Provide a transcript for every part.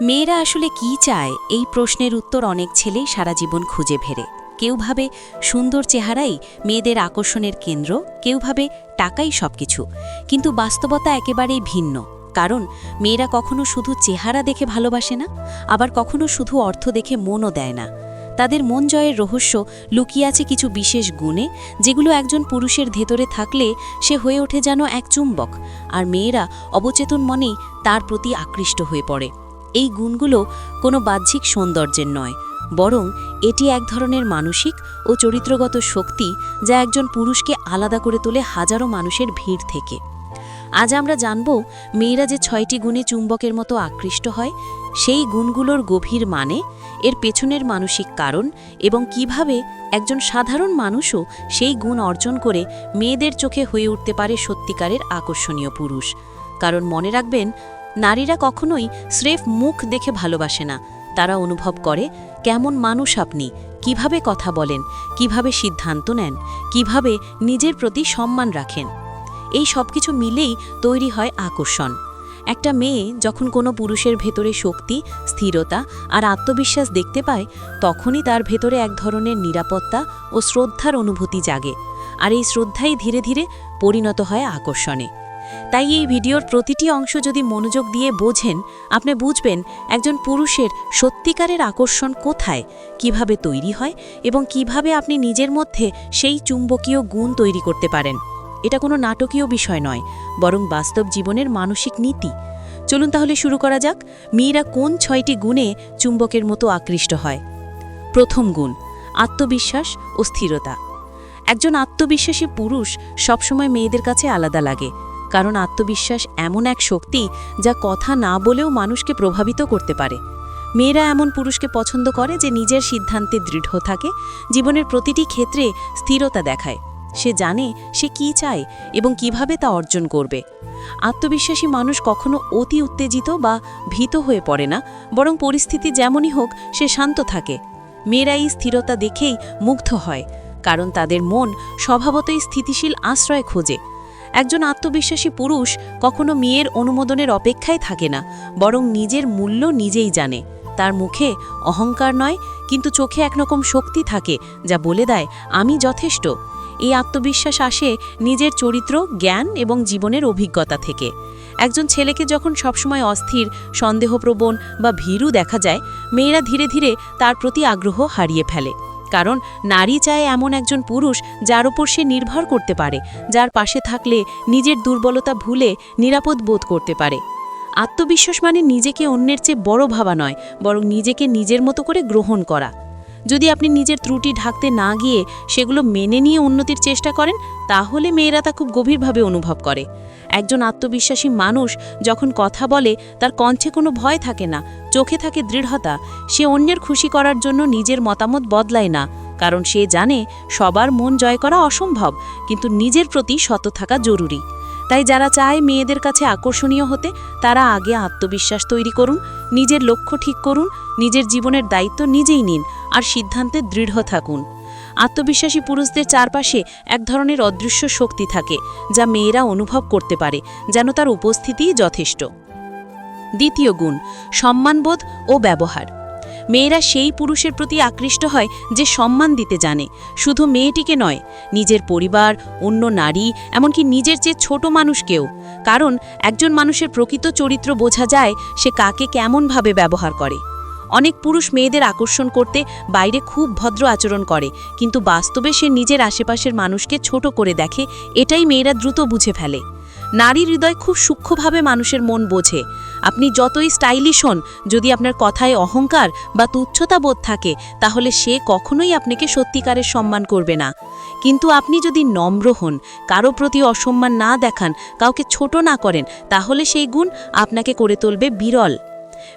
মেয়েরা আসলে কি চায়? এই প্রশ্নের উত্তর অনেক ছেলেই সারা জীবন খুঁজে ফেরে। কেউ ভাবে সুন্দর চেহারাই মেয়েদের আকর্ষণের কেন্দ্র, কেউ ভাবে টাকাই সবকিছু। কিন্তু বাস্তবতা একেবারেই ভিন্ন। কারণ মেয়েরা কখনো শুধু চেহারা দেখে ভালোবাসে না, আবার কখনো শুধু অর্থ দেখে মনও দেয় না। তাদের মন জয়ের রহস্য লুকিয়ে আছে কিছু বিশেষ গুণে, যেগুলো একজন পুরুষের ভেতরে থাকলে সে হয়ে ওঠে যেন এক চুম্বক। আর মেয়েরা অবচেতন মনেই তার প্রতি আকৃষ্ট হয়ে পড়ে। এই গুণগুলো কোনো বাহ্যিক সৌন্দর্যের নয়, বরং এটি এক ধরনের মানসিক ও চরিত্রগত শক্তি যা একজন পুরুষকে আলাদা করে তোলে হাজারো মানুষের ভিড় থেকে। আজ আমরা জানব মেয়েরা যে ছয়টি গুণে চুম্বকের মতো আকৃষ্ট হয়, সেই গুণগুলোর গভীর মানে এর পেছনের মানসিক কারণ এবং কীভাবে একজন সাধারণ মানুষও সেই গুণ অর্জন করে মেয়েদের চোখে হয়ে উঠতে পারে সত্যিকারের আকর্ষণীয় পুরুষ। কারণ মনে রাখবেন নারীরা কখনোই স্রেফ মুখ দেখে ভালোবাসে না। তারা অনুভব করে, কেমন মানুষ আপনি? কীভাবে কথা বলেন? কীভাবে সিদ্ধান্ত নেন? কীভাবে নিজের প্রতি সম্মান রাখেন? এই সব কিছু মিলেই তৈরি হয় আকর্ষণ। একটা মেয়ে যখন কোনো পুরুষের ভেতরে শক্তি, স্থিরতা আর আত্মবিশ্বাস দেখতে পায়, তখনই তার ভেতরে এক ধরনের নিরাপত্তা ও শ্রদ্ধার অনুভূতি জাগে। আর এই শ্রদ্ধাই ধীরে ধীরে পরিণত হয় আকর্ষণে। তাই এই ভিডিওর প্রতিটি অংশ যদি মনোযোগ দিয়ে বোঝেন, আপনি বুঝবেন একজন পুরুষের সত্যিকারের আকর্ষণ কোথায়, কীভাবে তৈরি হয় এবং কীভাবে আপনি নিজের মধ্যে সেই চুম্বকীয় গুণ তৈরি করতে পারেন। এটা কোনো নাটকীয় বিষয় নয়, বরং বাস্তব জীবনের মানসিক নীতি। চলুন তাহলে শুরু করা যাক, মেয়েরা কোন ছয়টি গুণে চুম্বকের মতো আকৃষ্ট হয়? প্রথম গুণ, আত্মবিশ্বাস ও স্থিরতা। একজন আত্মবিশ্বাসী পুরুষ সবসময় মেয়েদের কাছে আলাদা লাগে কারণ আত্মবিশ্বাস এমন এক শক্তি যা কথা না বলেও মানুষকে প্রভাবিত করতে পারে। মেয়েরা এমন পুরুষকে পছন্দ করে যে নিজের সিদ্ধান্তে দৃঢ় থাকে, জীবনের প্রতিটি ক্ষেত্রে স্থিরতা দেখায়। সে জানে সে কি চায় এবং কীভাবে তা অর্জন করবে। আত্মবিশ্বাসী মানুষ কখনো অতি উত্তেজিত বা ভীত হয়ে পড়ে না, বরং পরিস্থিতি যেমনই হোক, সে শান্ত থাকে। মেয়েরা এই স্থিরতা দেখেই মুগ্ধ হয়, কারণ তাদের মন স্বভাবতই স্থিতিশীল আশ্রয় খোঁজে। একজন আত্মবিশ্বাসী পুরুষ কখনো মেয়ের অনুমোদনের অপেক্ষায় থাকে না, বরং নিজের মূল্য নিজেই জানে। তার মুখে অহংকার নয়, কিন্তু চোখে একরকম শক্তি থাকে, যা বলে দেয়, আমি যথেষ্ট। এই আত্মবিশ্বাস আসে নিজের চরিত্র, জ্ঞান এবং জীবনের অভিজ্ঞতা থেকে। একজন ছেলেকে যখন সবসময় অস্থির, সন্দেহপ্রবণ বা ভীরু দেখা যায়, মেয়েরা ধীরে ধীরে তার প্রতি আগ্রহ হারিয়ে ফেলে। কারণ নারী চায় এমন একজন পুরুষ যার ওপর সে নির্ভর করতে পারে, যার পাশে থাকলে নিজের দুর্বলতা ভুলে নিরাপদ বোধ করতে পারে। আত্মবিশ্বাস মানে নিজেকে অন্যের চেয়ে বড় ভাবা নয়, বরং নিজেকে নিজের মতো করে গ্রহণ করা। যদি আপনি নিজের ত্রুটি ঢাকতে না গিয়ে সেগুলো মেনে নিয়ে উন্নতির চেষ্টা করেন, তাহলে মেয়েরা তা খুব গভীরভাবে অনুভব করে। একজন আত্মবিশ্বাসী মানুষ যখন কথা বলে, তার কণ্ঠে কোনো ভয় থাকে না, চোখে থাকে দৃঢ়তা। সে অন্যের খুশি করার জন্য নিজের মতামত বদলায় না, কারণ সে জানে সবার মন জয় করা অসম্ভব, কিন্তু নিজের প্রতি সত থাকা জরুরি। তাই যারা চায় মেয়েদের কাছে আকর্ষণীয় হতে, তারা আগে আত্মবিশ্বাস তৈরি করুন, নিজের লক্ষ্য ঠিক করুন, নিজের জীবনের দায়িত্ব নিজেই নিন আর সিদ্ধান্তে দৃঢ় থাকুন। আত্মবিশ্বাসী পুরুষদের চারপাশে এক ধরনের অদৃশ্য শক্তি থাকে, যা মেয়েরা অনুভব করতে পারে, যেন তার উপস্থিতিই যথেষ্ট। দ্বিতীয় গুণ, সম্মানবোধ ও ব্যবহার। মেয়েরা সেই পুরুষের প্রতি আকৃষ্ট হয় যে সম্মান দিতে জানে। শুধু মেয়েটিকে নয়, নিজের পরিবার, অন্য নারী, এমনকি নিজের চেয়ে ছোট মানুষকেও। কারণ, একজন মানুষের প্রকৃত চরিত্র বোঝা যায় সে কাকে কেমনভাবে ব্যবহার করে। অনেক পুরুষ মেয়েদের আকর্ষণ করতে বাইরে খুব ভদ্র আচরণ করে, কিন্তু বাস্তবে সে নিজের আশেপাশের মানুষকে ছোট করে দেখে, এটাই মেয়েরা দ্রুত বুঝে ফেলে। নারী হৃদয় খুব সূক্ষ্মভাবে মানুষের মন বোঝে। আপনি যতই স্টাইলিশ হন, যদি আপনার কথায় অহংকার বা তুচ্ছতা বোধ থাকে, তাহলে সে কখনোই আপনাকে সত্যিকারের সম্মান করবে না। কিন্তু আপনি যদি নম্র হন, কারও প্রতি অসম্মান না দেখান, কাউকে ছোট না করেন, তাহলে সেই গুণ আপনাকে করে তুলবে বিরল।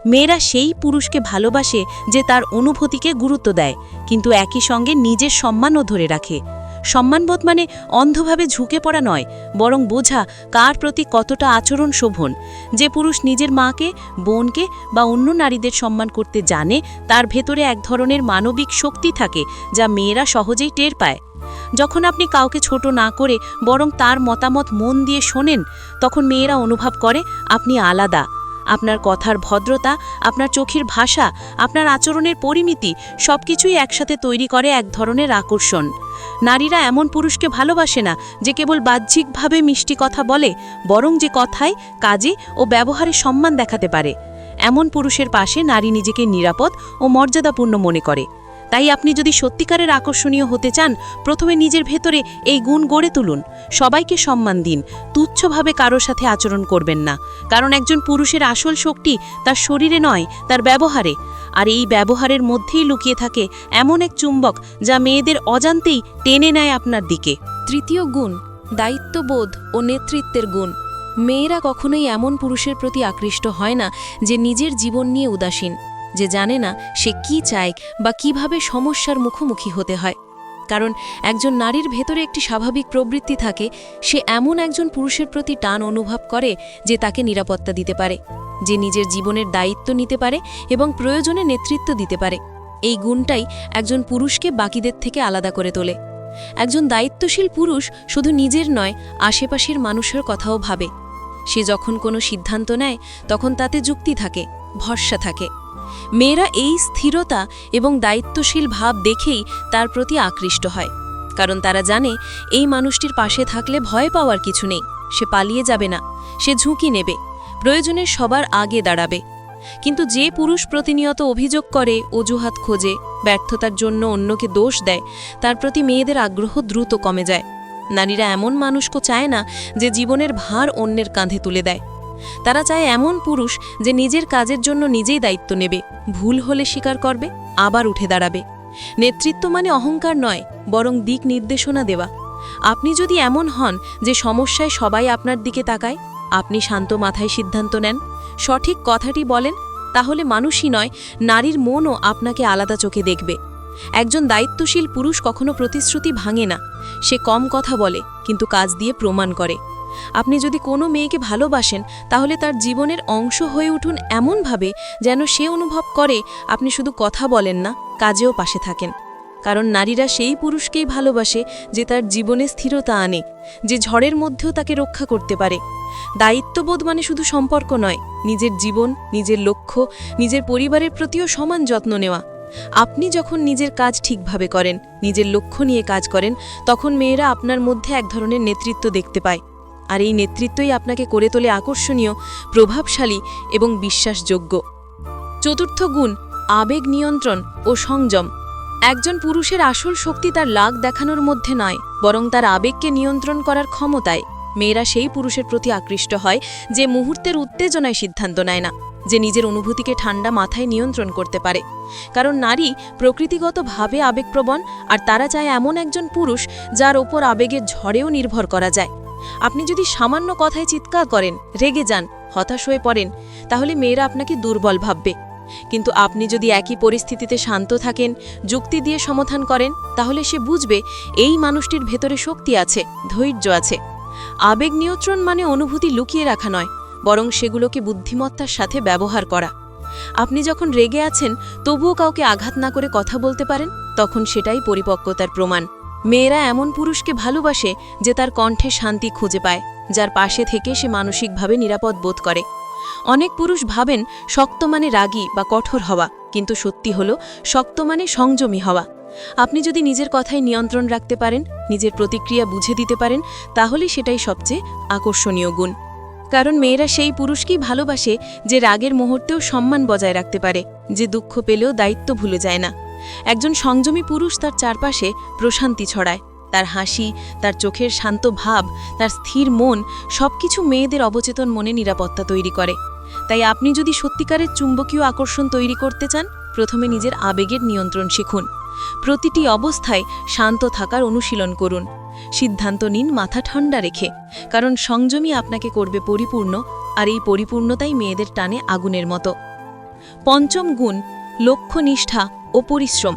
মেয়েরা সেই পুরুষকে ভালোবাসে যে তার অনুভূতিকে গুরুত্ব দেয়, কিন্তু একই সঙ্গে নিজের সম্মানও ধরে রাখে। সম্মানবোধ মানে অন্ধভাবে ঝুঁকে পড়া নয়, বরং বোঝা কার প্রতি কতটা আচরণ শোভন। যে পুরুষ নিজের মাকে, বোনকে বা অন্য নারীদের সম্মান করতে জানে, তার ভেতরে এক ধরনের মানবিক শক্তি থাকে যা মেয়েরা সহজেই টের পায়। যখন আপনি কাউকে ছোট না করে বরং তার মতামত মন দিয়ে শোনেন, তখন মেয়েরা অনুভব করে, আপনি আলাদা। আপনার কথার ভদ্রতা, আপনার চোখের ভাষা, আপনার আচরণের পরিমিতি সব কিছুই একসাথে তৈরি করে এক ধরনের আকর্ষণ। নারীরা এমন পুরুষকে ভালোবাসে না যে কেবল বাহ্যিকভাবে মিষ্টি কথা বলে, বরং যে কথায়, কাজে ও ব্যবহারে সম্মান দেখাতে পারে। এমন পুরুষের পাশে নারী নিজেকে নিরাপদ ও মর্যাদাপূর্ণ মনে করে। তাই আপনি যদি সত্যিকারের আকর্ষণীয় হতে চান, প্রথমে নিজের ভেতরে এই গুণ গড়ে তুলুন। সবাইকে সম্মান দিন। তুচ্ছভাবে কারোর সাথে আচরণ করবেন না। কারণ একজন পুরুষের আসল শক্তি তার শরীরে নয়, তার ব্যবহারে। আর এই ব্যবহারের মধ্যেই লুকিয়ে থাকে এমন এক চুম্বক যা মেয়েদের অজান্তেই টেনে নেয় আপনার দিকে। তৃতীয় গুণ, দায়িত্ববোধ ও নেতৃত্বের গুণ। মেয়েরা কখনোই এমন পুরুষের প্রতি আকৃষ্ট হয় না যে নিজের জীবন নিয়ে উদাসীন। যে জানে না সে কি চায় বা কীভাবে সমস্যার মুখোমুখি হতে হয়। কারণ একজন নারীর ভেতরে একটি স্বাভাবিক প্রবৃত্তি থাকে, সে এমন একজন পুরুষের প্রতি টান অনুভব করে যে তাকে নিরাপত্তা দিতে পারে, যে নিজের জীবনের দায়িত্ব নিতে পারে এবং প্রয়োজনে নেতৃত্ব দিতে পারে। এই গুণটাই একজন পুরুষকে বাকিদের থেকে আলাদা করে তোলে। একজন দায়িত্বশীল পুরুষ শুধু নিজের নয়, আশেপাশের মানুষের কথাও ভাবে। সে যখন কোনো সিদ্ধান্ত নেয়, তখন তাতে যুক্তি থাকে, ভরসা থাকে। মেয়েরা এই স্থিরতা এবং দায়িত্বশীল ভাব দেখেই তার প্রতি আকৃষ্ট হয়, কারণ তারা জানে এই মানুষটির পাশে থাকলে ভয় পাওয়ার কিছু নেই, সে পালিয়ে যাবে না, সে ঝুঁকি নেবে, প্রয়োজনে সবার আগে দাঁড়াবে। কিন্তু যে পুরুষ প্রতিনিয়ত অভিযোগ করে, অজুহাত খোঁজে, ব্যর্থতার জন্য অন্যকে দোষ দেয়, তার প্রতি মেয়েদের আগ্রহ দ্রুত কমে যায়। নারীরা এমন মানুষকে চায় না যে জীবনের ভার অন্যের কাঁধে তুলে দেয়। তারা চায় এমন পুরুষ যে নিজের কাজের জন্য নিজেই দায়িত্ব নেবে, ভুল হলে স্বীকার করবে, আবার উঠে দাঁড়াবে। নেতৃত্ব মানে অহংকার নয়, বরং দিক নির্দেশনা দেওয়া। আপনি যদি এমন হন যে সমস্যায় সবাই আপনার দিকে তাকায়, আপনি শান্ত মাথায় সিদ্ধান্ত নেন, সঠিক কথাটি বলেন, তাহলে মানুষই নয়, নারীর মনও আপনাকে আলাদা চোখে দেখবে। একজন দায়িত্বশীল পুরুষ কখনো প্রতিশ্রুতি ভাঙে না, সে কম কথা বলে, কিন্তু কাজ দিয়ে প্রমাণ করে। আপনি যদি কোনো মেয়েকে ভালোবাসেন, তাহলে তার জীবনের অংশ হয়ে উঠুন এমনভাবে যেন সে অনুভব করে আপনি শুধু কথা বলেন না, কাজেও পাশে থাকেন। কারণ নারীরা সেই পুরুষকেই ভালোবাসে যে তার জীবনে স্থিরতা আনে, যে ঝড়ের মধ্যেও তাকে রক্ষা করতে পারে। দায়িত্ববোধ মানে শুধু সম্পর্ক নয়, নিজের জীবন, নিজের লক্ষ্য, নিজের পরিবারের প্রতিও সমান যত্ন নেওয়া। আপনি যখন নিজের কাজ ঠিকভাবে করেন, নিজের লক্ষ্য নিয়ে কাজ করেন, তখন মেয়েরা আপনার মধ্যে এক ধরনের নেতৃত্ব দেখতে পায়। আর এই নেতৃত্বই আপনাকে করে তোলে আকর্ষণীয়, প্রভাবশালী এবং বিশ্বাসযোগ্য। চতুর্থ গুণ, আবেগ নিয়ন্ত্রণ ও সংযম। একজন পুরুষের আসল শক্তি তার লাগ দেখানোর মধ্যে নয়, বরং তার আবেগকে নিয়ন্ত্রণ করার ক্ষমতায়। মেয়েরা সেই পুরুষের প্রতি আকৃষ্ট হয়, যে মুহূর্তের উত্তেজনায় সিদ্ধান্ত নেয় না, যে নিজের অনুভূতিকে ঠান্ডা মাথায় নিয়ন্ত্রণ করতে পারে। কারণ নারী প্রকৃতিগতভাবে আবেগপ্রবণ, আর তারা চায় এমন একজন পুরুষ যার ওপর আবেগের ঝড়েও নির্ভর করা যায়। আপনি যদি সামান্য কথায় চিৎকার করেন, রেগে যান, হতাশ হয়ে পড়েন, তাহলে মেয়েরা আপনাকে দুর্বল ভাববে। কিন্তু আপনি যদি একই পরিস্থিতিতে শান্ত থাকেন, যুক্তি দিয়ে সমাধান করেন, তাহলে সে বুঝবে এই মানুষটির ভেতরে শক্তি আছে, ধৈর্য আছে। আবেগ নিয়ন্ত্রণ মানে অনুভূতি লুকিয়ে রাখা নয়, বরং সেগুলোকে বুদ্ধিমত্তার সাথে ব্যবহার করা। আপনি যখন রেগে আছেন, তবুও কাউকে আঘাত না করে কথা বলতে পারেন, তখন সেটাই পরিপক্কতার প্রমাণ। মেয়েরা এমন পুরুষকে ভালোবাসে যে তার কণ্ঠে শান্তি খুঁজে পায়, যার পাশে থেকে সে মানসিকভাবে নিরাপদ বোধ করে। অনেক পুরুষ ভাবেন শক্ত মানে রাগী বা কঠোর হওয়া, কিন্তু সত্যি হল শক্ত মানে সংযমী হওয়া। আপনি যদি নিজের কথায় নিয়ন্ত্রণ রাখতে পারেন, নিজের প্রতিক্রিয়া বুঝে দিতে পারেন, তাহলে সেটাই সবচেয়ে আকর্ষণীয় গুণ। কারণ মেয়েরা সেই পুরুষকেই ভালোবাসে যে রাগের মুহূর্তেও সম্মান বজায় রাখতে পারে, যে দুঃখ পেলেও দায়িত্ব ভুলে যায় না। একজন সংযমী পুরুষ তার চারপাশে প্রশান্তি ছড়ায়। তার হাসি, তার চোখের শান্ত ভাব, তার স্থির মন সবকিছু মেয়েদের অবচেতন মনে নিরাপত্তা তৈরি করে। তাই আপনি যদি সত্যিকারের চুম্বকীয় আকর্ষণ তৈরি করতে চান, প্রথমে নিজের আবেগের নিয়ন্ত্রণ শিখুন। প্রতিটি অবস্থায় শান্ত থাকার অনুশীলন করুন। সিদ্ধান্ত নিন মাথা ঠান্ডা রেখে, কারণ সংযমী আপনাকে করবে পরিপূর্ণ, আর এই পরিপূর্ণতাই মেয়েদের টানে আগুনের মতো। পঞ্চম গুণ, লক্ষ্যনিষ্ঠা। ও পরিশ্রম।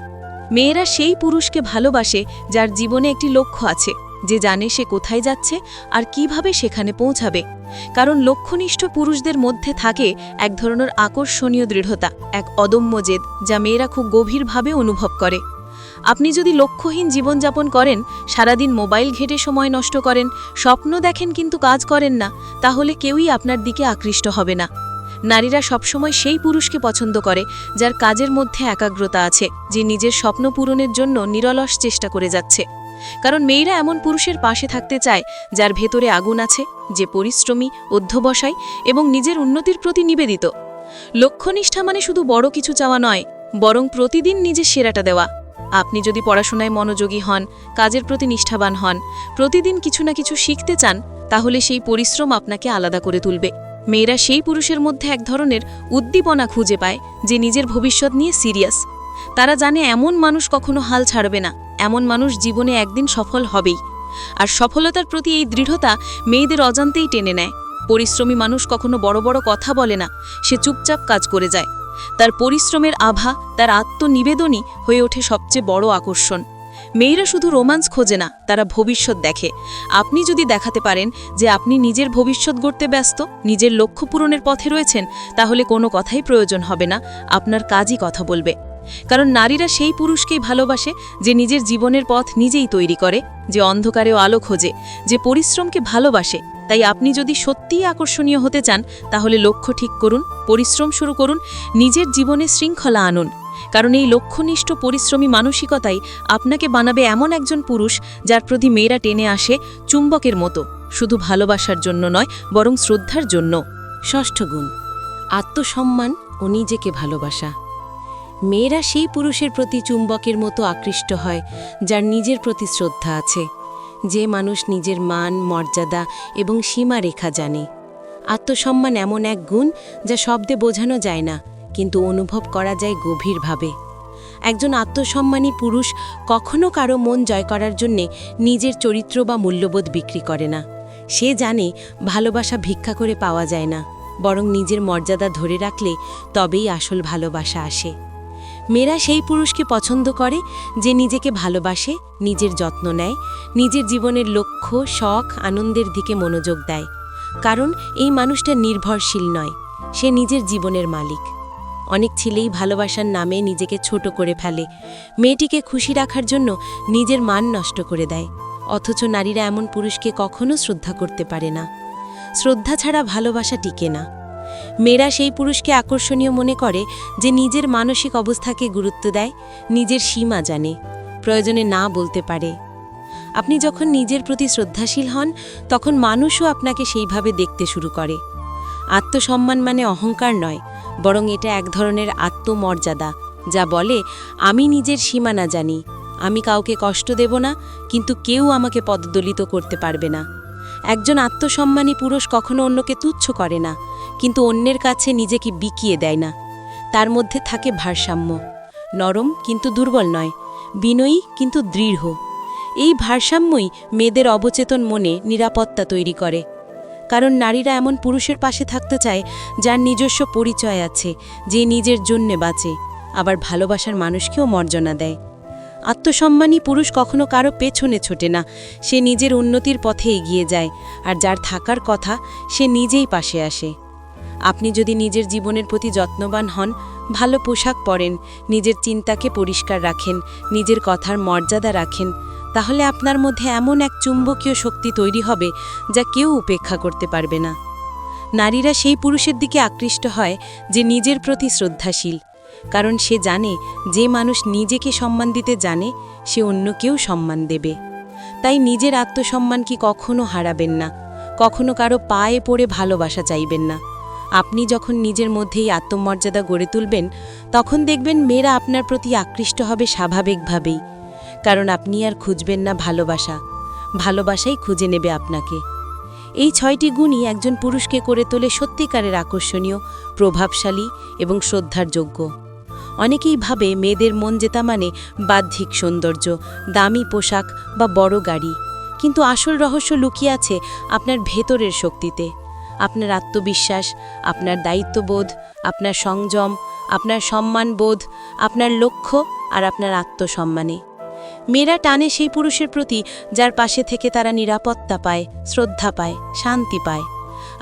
মেয়েরা সেই পুরুষকে ভালোবাসে যার জীবনে একটি লক্ষ্য আছে, যে জানে সে কোথায় যাচ্ছে আর কীভাবে সেখানে পৌঁছাবে। কারণ লক্ষ্যনিষ্ঠ পুরুষদের মধ্যে থাকে এক ধরনের আকর্ষণীয় দৃঢ়তা, এক অদম্য জেদ, যা মেয়েরা খুব গভীরভাবে অনুভব করে। আপনি যদি লক্ষ্যহীন জীবনযাপন করেন, সারাদিন মোবাইল ঘেটে সময় নষ্ট করেন, স্বপ্ন দেখেন কিন্তু কাজ করেন না, তাহলে কেউই আপনার দিকে আকৃষ্ট হবে না। নারীরা সবসময় সেই পুরুষকে পছন্দ করে, যার কাজের মধ্যে একাগ্রতা আছে, যে নিজের স্বপ্ন পূরণের জন্য নিরলস চেষ্টা করে যাচ্ছে। কারণ মেয়েরা এমন পুরুষের পাশে থাকতে চায়, যার ভেতরে আগুন আছে, যে পরিশ্রমী, অধ্যবসায় এবং নিজের উন্নতির প্রতি নিবেদিত। লক্ষ্যনিষ্ঠা মানে শুধু বড় কিছু চাওয়া নয়, বরং প্রতিদিন নিজের সেরাটা দেওয়া। আপনি যদি পড়াশোনায় মনোযোগী হন, কাজের প্রতি নিষ্ঠাবান হন, প্রতিদিন কিছু না কিছু শিখতে চান, তাহলে সেই পরিশ্রম আপনাকে আলাদা করে তুলবে। মেয়েরা সেই পুরুষের মধ্যে এক ধরনের উদ্দীপনা খুঁজে পায় যে নিজের ভবিষ্যৎ নিয়ে সিরিয়াস। তারা জানে এমন মানুষ কখনো হাল ছাড়বে না, এমন মানুষ জীবনে একদিন সফল হবেই। আর সফলতার প্রতি এই দৃঢ়তা মেয়েদের অজান্তেই টেনে নেয়। পরিশ্রমী মানুষ কখনো বড় বড় কথা বলে না, সে চুপচাপ কাজ করে যায়। তার পরিশ্রমের আভা, তার আত্মনিবেদনই হয়ে ওঠে সবচেয়ে বড় আকর্ষণ। মেয়েরা শুধু রোমান্স খোঁজে না, তারা ভবিষ্যৎ দেখে। আপনি যদি দেখাতে পারেন যে আপনি নিজের ভবিষ্যৎ গড়তে ব্যস্ত, নিজের লক্ষ্য পূরণের পথে রয়েছেন, তাহলে কোনো কথাই প্রয়োজন হবে না, আপনার কাজই কথা বলবে। কারণ নারীরা সেই পুরুষকেই ভালোবাসে যে নিজের জীবনের পথ নিজেই তৈরি করে, যে অন্ধকারেও আলো খোঁজে, যে পরিশ্রমকে ভালোবাসে। তাই আপনি যদি সত্যিই আকর্ষণীয় হতে চান, তাহলে লক্ষ্য ঠিক করুন, পরিশ্রম শুরু করুন, নিজের জীবনে শৃঙ্খলা আনুন। কারণ এই লক্ষ্যনিষ্ঠ পরিশ্রমী মানসিকতাই আপনাকে বানাবে এমন একজন পুরুষ যার প্রতি মেয়েরা টেনে আসে চুম্বকের মতো। শুধু ভালোবাসার জন্য নয়, বরং শ্রদ্ধার জন্য। ষষ্ঠ গুণ, আত্মসম্মান ও নিজেকে ভালোবাসা। মেয়েরা সেই পুরুষের প্রতি চুম্বকের মতো আকৃষ্ট হয়, যার নিজের প্রতি শ্রদ্ধা আছে। যে মানুষ নিজের মান, মর্যাদা এবং সীমারেখা জানে। আত্মসম্মান এমন এক গুণ যা শব্দে বোঝানো যায় না। কিন্তু অনুভব করা যায় গভীরভাবে। একজন আত্মসম্মানী পুরুষ কখনো কারও মন জয় করার জন্যে নিজের চরিত্র বা মূল্যবোধ বিক্রি করে না। সে জানে ভালোবাসা ভিক্ষা করে পাওয়া যায় না, বরং নিজের মর্যাদা ধরে রাখলে তবেই আসল ভালোবাসা আসে। মেয়েরা সেই পুরুষকে পছন্দ করে যে নিজেকে ভালোবাসে, নিজের যত্ন নেয়, নিজের জীবনের লক্ষ্য, শখ, আনন্দের দিকে মনোযোগ দেয়। কারণ এই মানুষটা নির্ভরশীল নয়, সে নিজের জীবনের মালিক। অনেক ছেলেই ভালোবাসার নামে নিজেকে ছোট করে ফেলে। মেয়েটিকে খুশি রাখার জন্য নিজের মান নষ্ট করে দেয়। অথচ নারীরা এমন পুরুষকে কখনো শ্রদ্ধা করতে পারে না। শ্রদ্ধা ছাড়া ভালোবাসা টিকে না। মেয়েরা সেই পুরুষকে আকর্ষণীয় মনে করে যে নিজের মানসিক অবস্থাকে গুরুত্ব দেয়, নিজের সীমা জানে, প্রয়োজনে না বলতে পারে। আপনি যখন নিজের প্রতি শ্রদ্ধাশীল হন, তখন মানুষও আপনাকে সেইভাবে দেখতে শুরু করে। আত্মসম্মান মানে অহংকার নয় বরং এটা এক ধরনের আত্মমর্যাদা, যা বলে, আমি নিজের সীমানা জানি। আমি কাউকে কষ্ট দেব না, কিন্তু কেউ আমাকে পদদলিত করতে পারবে না। একজন আত্মসম্মানী পুরুষ কখনো অন্যকে তুচ্ছ করে না, কিন্তু অন্যের কাছে নিজেকে বিকিয়ে দেয় না। তার মধ্যে থাকে ভারসাম্য। নরম কিন্তু দুর্বল নয়, বিনয়ী কিন্তু দৃঢ়। এই ভারসাম্যই মেয়েদের অবচেতন মনে নিরাপত্তা তৈরি করে। কারণ নারীরা এমন পুরুষের পাশে থাকতে চায় যার নিজস্ব পরিচয় আছে, যে নিজের জন্যে বাঁচে, আবার ভালোবাসার মানুষকেও মর্যাদা দেয়। আত্মসম্মানী পুরুষ কখনো কারও পেছনে ছোটে না, সে নিজের উন্নতির পথে এগিয়ে যায়, আর যার থাকার কথা সে নিজেই পাশে আসে। আপনি যদি নিজের জীবনের প্রতি যত্নবান হন, ভালো পোশাক পরেন, নিজের চিন্তাকে পরিষ্কার রাখেন, নিজের কথার মর্যাদা রাখেন তাহলে আপনার মধ্যে এমন এক চুম্বকীয় শক্তি তৈরি হবে যা কেউ উপেক্ষা করতে পারবে না। নারীরা সেই পুরুষের দিকে আকৃষ্ট হয় যে নিজের প্রতি শ্রদ্ধাশীল, কারণ সে জানে যে মানুষ নিজেকে সম্মান দিতে জানে, সে অন্যকেও সম্মান দেবে। তাই নিজের আত্মসম্মান কি কখনো হারাবেন না, কখনো কারও পায়ে পড়ে ভালোবাসা চাইবেন না। আপনি যখন নিজের মধ্যেই আত্মমর্যাদা গড়ে তুলবেন, তখন দেখবেন মেয়েরা আপনার প্রতি আকৃষ্ট হবে স্বাভাবিকভাবেই। কারণ আপনি আর খুঁজবেন না ভালোবাসা। ভালোবাসাই খুঁজে নেবে আপনাকে। এই ছয়টি গুণই একজন পুরুষকে করে তোলে সত্যিকারের আকর্ষণীয়, প্রভাবশালী এবং শ্রদ্ধার যোগ্য। অনেকেই ভাবে মেয়েদের মন জেতা মানে বাহ্যিক সৌন্দর্য, দামি পোশাক বা বড় গাড়ি। কিন্তু আসল রহস্য লুকিয়ে আছে আপনার ভেতরের শক্তিতে। আপনার আত্মবিশ্বাস, আপনার দায়িত্ববোধ, আপনার সংযম, আপনার সম্মানবোধ, আপনার লক্ষ্য আর আপনার আত্মসম্মানে। মেয়েরা টানে সেই পুরুষের প্রতি, যার পাশে থেকে তারা নিরাপত্তা পায়, শ্রদ্ধা পায়, শান্তি পায়।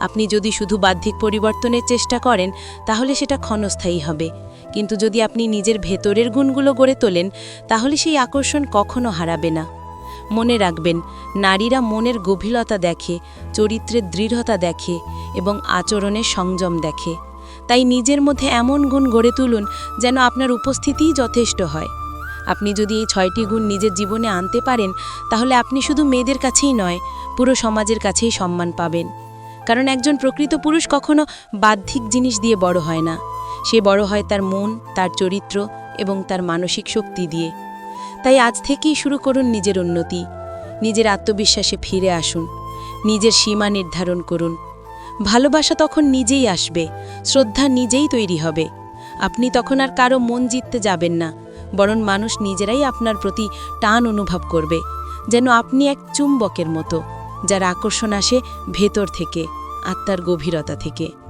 আপনি যদি শুধু বাহ্যিক পরিবর্তনের চেষ্টা করেন, তাহলে সেটা ক্ষণস্থায়ী হবে। কিন্তু যদি আপনি নিজের ভেতরের গুণগুলো গড়ে তোলেন, তাহলে সেই আকর্ষণ কখনো হারাবে না। মনে রাখবেন, নারীরা মনের গভীরতা দেখে, চরিত্রের দৃঢ়তা দেখে এবং আচরণের সংযম দেখে। তাই নিজের মধ্যে এমন গুণ গড়ে তুলুন, যেন আপনার উপস্থিতিই যথেষ্ট হয়। আপনি যদি এই ছয়টি গুণ নিজের জীবনে আনতে পারেন, তাহলে আপনি শুধু মেয়েদের কাছেই নয়, পুরো সমাজের কাছেই সম্মান পাবেন। কারণ একজন প্রকৃত পুরুষ কখনো বাহ্যিক জিনিস দিয়ে বড় হয় না। সে বড় হয় তার মন, তার চরিত্র এবং তার মানসিক শক্তি দিয়ে। তাই আজ থেকেই শুরু করুন নিজের উন্নতি। নিজের আত্মবিশ্বাসে ফিরে আসুন। নিজের সীমা নির্ধারণ করুন। ভালোবাসা তখন নিজেই আসবে। শ্রদ্ধা নিজেই তৈরি হবে। আপনি তখন আর কারও মন জিততে যাবেন না। বরং মানুষ নিজেরাই আপনার প্রতি টান অনুভব করবে, যেন আপনি এক চুম্বকের মতো, যার আকর্ষণ আসে ভেতর থেকে, আত্মার গভীরতা থেকে।